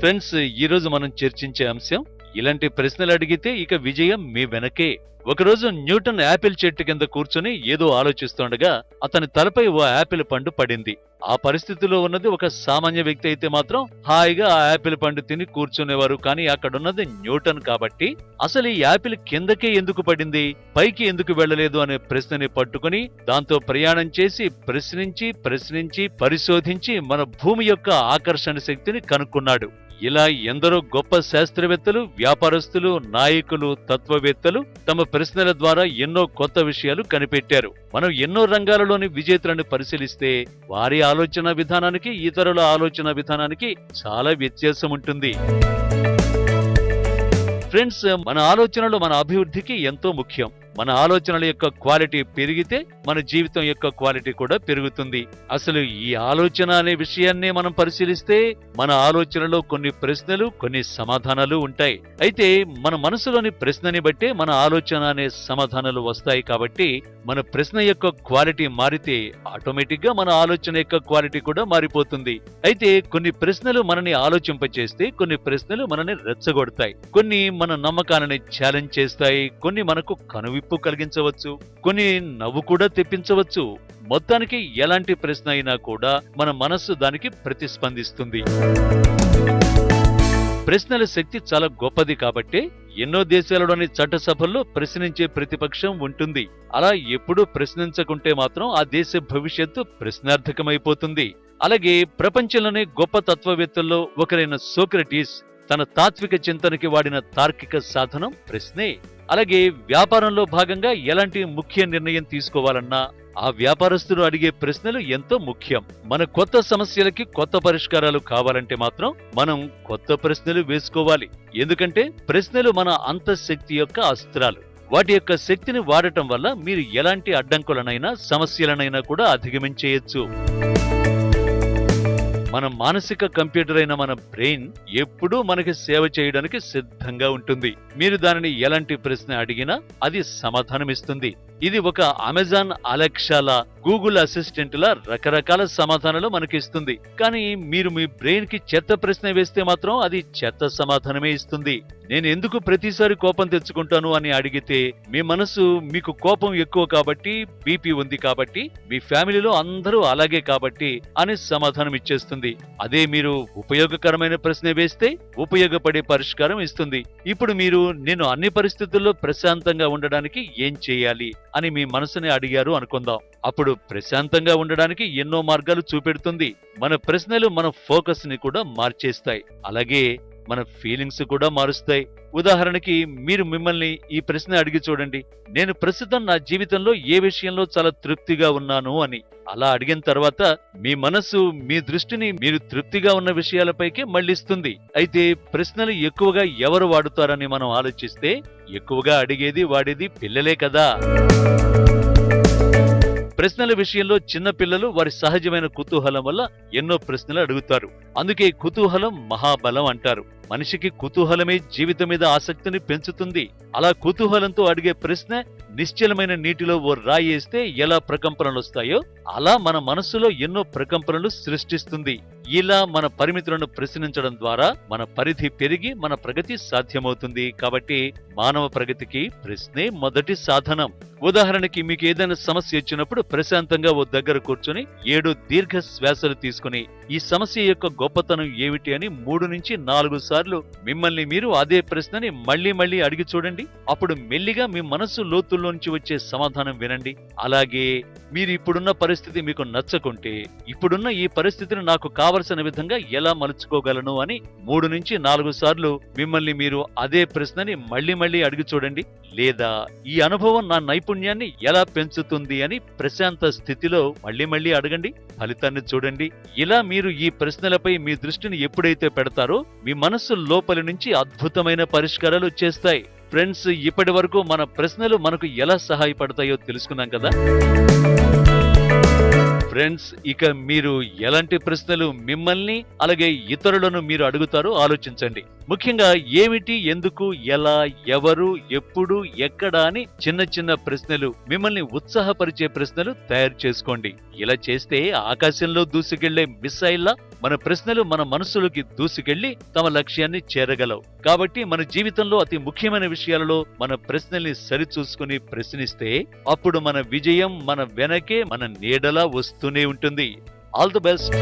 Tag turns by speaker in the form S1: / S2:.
S1: Friends ఈ రోజు మనం చర్చించే అంశం ఇలాంటి ప్రశ్నలు అడిగితే ఇక విజయం మీ వెనకే. ఒకరోజు న్యూటన్ యాపిల్ చెట్టు కింద కూర్చొని ఏదో ఆలోచిస్తుండగా అతని తలపై ఓ యాపిల్ పండు పడింది. ఆ పరిస్థితిలో ఉన్నది ఒక సామాన్య వ్యక్తి అయితే మాత్రం హాయిగా ఆ యాపిల్ పండు తిని కూర్చునేవారు. కానీ అక్కడున్నది న్యూటన్ కాబట్టి అసలు ఈ యాపిల్ కిందకే ఎందుకు పడింది? పైకి ఎందుకు వెళ్ళలేదు అనే ప్రశ్నని పట్టుకుని దాంతో ప్రయాణం చేసి ప్రశ్నించి ప్రశ్నించి పరిశోధించి మన భూమి యొక్క ఆకర్షణ శక్తిని కనుక్కున్నాడు. ఇలా ఎందరో గొప్ప శాస్త్రవేత్తలు వ్యాపారస్తులు నాయకులు తత్వవేత్తలు తమ ప్రశ్నల ద్వారా ఎన్నో కొత్త విషయాలు కనిపెట్టారు. మనం ఎన్నో రంగాలలోని విజేతలను పరిశీలిస్తే వారి ఆలోచన విధానానికి ఇతరుల ఆలోచన విధానానికి చాలా వ్యత్యాసం ఉంటుంది. ఫ్రెండ్స్ మన ఆలోచనలు మన అభివృద్ధికి ఎంతో ముఖ్యం. మన ఆలోచనల యొక్క క్వాలిటీ పెరిగితే మన జీవితం యొక్క క్వాలిటీ కూడా పెరుగుతుంది. అసలు ఈ ఆలోచన అనే విషయాన్నే మనం పరిశీలిస్తే మన ఆలోచనలో కొన్ని ప్రశ్నలు కొన్ని సమాధానాలు ఉంటాయి. అయితే మన మనసులోని ప్రశ్నని బట్టే మన ఆలోచన అనే సమాధానాలు వస్తాయి కాబట్టి మన ప్రశ్న యొక్క క్వాలిటీ మారితే ఆటోమేటిక్గా మన ఆలోచన యొక్క క్వాలిటీ కూడా మారిపోతుంది. అయితే కొన్ని ప్రశ్నలు మనని ఆలోచింపచేస్తే కొన్ని ప్రశ్నలు మనని రెచ్చగొడతాయి. కొన్ని మన నమ్మకాలని ఛాలెంజ్ చేస్తాయి. కొన్ని మనకు కనువి తప్పు కలిగించవచ్చు కొన్ని నవ్వు కూడా తెప్పించవచ్చు. మొత్తానికి ఎలాంటి ప్రశ్న అయినా కూడా మన మనస్సు దానికి ప్రతిస్పందిస్తుంది. ప్రశ్నల శక్తి చాలా గొప్పది కాబట్టి ఎన్నో దేశాలలోని చట్టసభల్లో ప్రశ్నించే ప్రతిపక్షం ఉంటుంది. అలా ఎప్పుడూ ప్రశ్నించకుంటే మాత్రం ఆ దేశ భవిష్యత్తు ప్రశ్నార్థకమైపోతుంది. అలాగే ప్రపంచంలోనే గొప్ప తత్వవేత్తల్లో ఒకరైన సోక్రటీస్ తన తాత్విక చింతనకి వాడిన తార్కిక సాధనం ప్రశ్నే. అలాగే వ్యాపారంలో భాగంగా ఎలాంటి ముఖ్య నిర్ణయం తీసుకోవాలన్నా ఆ వ్యాపారస్తులు అడిగే ప్రశ్నలు ఎంతో ముఖ్యం. మన కొత్త సమస్యలకి కొత్త పరిష్కారాలు కావాలంటే మాత్రం మనం కొత్త ప్రశ్నలు వేసుకోవాలి. ఎందుకంటే ప్రశ్నలు మన అంతఃశక్తి యొక్క అస్త్రాలు. వాటి యొక్క శక్తిని వాడటం వల్ల మీరు ఎలాంటి అడ్డంకులనైనా సమస్యలనైనా కూడా అధిగమించేయచ్చు. మన మానసిక కంప్యూటర్ అయిన మన బ్రెయిన్ ఎప్పుడూ మనకి సేవ చేయడానికి సిద్ధంగా ఉంటుంది. మీరు దానిని ఎలాంటి ప్రశ్న అడిగినా అది సమాధానమిస్తుంది. ఇది ఒక అమెజాన్ అలెక్షాల గూగుల్ అసిస్టెంట్లా రకరకాల సమాధానాలు మనకి ఇస్తుంది కానీ మీరు మీ బ్రెయిన్కి చెత్త ప్రశ్న వేస్తే మాత్రం అది చెత్త సమాధానమే ఇస్తుంది. నేను ఎందుకు ప్రతిసారి కోపం తెచ్చుకుంటాను అని అడిగితే మీ మనసు మీకు కోపం ఎక్కువ కాబట్టి బీపీ ఉంది కాబట్టి మీ ఫ్యామిలీలో అందరూ అలాగే కాబట్టి అని సమాధానం ఇచ్చేస్తుంది. అదే మీరు ఉపయోగకరమైన ప్రశ్న వేస్తే ఉపయోగపడే పరిష్కారం ఇస్తుంది. ఇప్పుడు మీరు నేను అన్ని పరిస్థితుల్లో ప్రశాంతంగా ఉండడానికి ఏం చేయాలి అని మీ మనసుని అడిగారు అనుకుందాం. అప్పుడు ప్రశాంతంగా ఉండడానికి ఎన్నో మార్గాలు చూపెడుతుంది. మన ప్రశ్నలు మన ఫోకస్ని కూడా మార్చేస్తాయి. అలాగే మన ఫీలింగ్స్ కూడా మారుస్తాయి. ఉదాహరణకి మీరు మిమ్మల్ని ఈ ప్రశ్న అడిగి చూడండి. నేను ప్రస్తుతం నా జీవితంలో ఏ విషయంలో చాలా తృప్తిగా ఉన్నాను అని. అలా అడిగిన తర్వాత మీ మనస్సు మీ దృష్టిని మీరు తృప్తిగా ఉన్న విషయాలపైకి మళ్ళిస్తుంది అయితే ప్రశ్నలు ఎక్కువగా ఎవరు వాడుతారని మనం ఆలోచిస్తే ఎక్కువగా అడిగేది వాడేది పిల్లలే కదా! ప్రశ్నల విషయంలో చిన్నపిల్లలు వారి సహజమైన కుతూహలం వల్ల ఎన్నో ప్రశ్నలు అడుగుతారు. అందుకే కుతూహలం మహాబలం అంటారు. మనిషికి కుతూహలమే జీవితం మీద ఆసక్తిని పెంచుతుంది. అలా కుతూహలంతో అడిగే ప్రశ్న నిశ్చలమైన నీటిలో ఓ రాయి వేస్తే ఎలా ప్రకంపనలు వస్తాయో అలా మన మనస్సులో ఎన్నో ప్రకంపనలు సృష్టిస్తుంది. ఇలా మన పరిమితులను ప్రశ్నించడం ద్వారా మన పరిధి పెరిగి మన ప్రగతి సాధ్యమవుతుంది. కాబట్టి మానవ ప్రగతికి ప్రశ్నే మొదటి సాధనం. ఉదాహరణకి మీకు ఏదైనా సమస్య ఇచ్చినప్పుడు ప్రశాంతంగా ఓ దగ్గర కూర్చొని ఏడు దీర్ఘ శ్వాసలు తీసుకుని ఈ సమస్య యొక్క గొప్పతనం ఏమిటి అని మూడు నుంచి నాలుగు సార్లు మిమ్మల్ని మీరు అదే ప్రశ్నని మళ్ళీ మళ్ళీ అడిగి చూడండి. అప్పుడు మెల్లిగా మీ మనస్సు లోతుల్లోంచి వచ్చే సమాధానం వినండి. అలాగే మీరు ఇప్పుడున్న పరిస్థితి మీకు నచ్చకుంటే ఇప్పుడున్న ఈ పరిస్థితిని నాకు కావలసిన విధంగా ఎలా మలుచుకోగలను అని మూడు నుంచి నాలుగు సార్లు మిమ్మల్ని మీరు అదే ప్రశ్నని మళ్ళీ మళ్ళీ అడిగి చూడండి. లేదా ఈ అనుభవం నా నైపుణ్యాన్ని ఎలా పెంచుతుంది అని ప్రశాంత స్థితిలో మళ్ళీ మళ్ళీ అడగండి. ఫలితాన్ని చూడండి. ఇలా మీరు ఈ ప్రశ్నలపై మీ దృష్టిని ఎప్పుడైతే పెడతారో మీ మనస్సు లోపలి నుంచి అద్భుతమైన పరిష్కారాలు వచ్చేస్తాయి. ఫ్రెండ్స్ ఇప్పటి వరకు మన ప్రశ్నలు మనకు ఎలా సహాయపడతాయో తెలుసుకున్నాం కదా? ఫ్రెండ్స్ ఇక మీరు ఎలాంటి ప్రశ్నలు మిమ్మల్ని అలాగే ఇతరులను మీరు అడుగుతారో ఆలోచించండి. ముఖ్యంగా ఏమిటి ఎందుకు ఎలా ఎవరు ఎప్పుడు ఎక్కడ అని చిన్న చిన్న ప్రశ్నలు మిమ్మల్ని ఉత్సాహపరిచే ప్రశ్నలు తయారు చేసుకోండి. ఇలా చేస్తే ఆకాశంలో దూసుకెళ్ళే మిస్సైల్లా మన ప్రశ్నలు మన మనస్సులోకి దూసుకెళ్ళి తమ లక్ష్యాన్ని చేరగలవు. కాబట్టి మన జీవితంలో అతి ముఖ్యమైన విషయాలలో మన ప్రశ్నల్ని సరిచూసుకుని ప్రశ్నిస్తే అప్పుడు మన విజయం మన వెనకే మన నీడలా వస్తూనే ఉంటుంది. All the best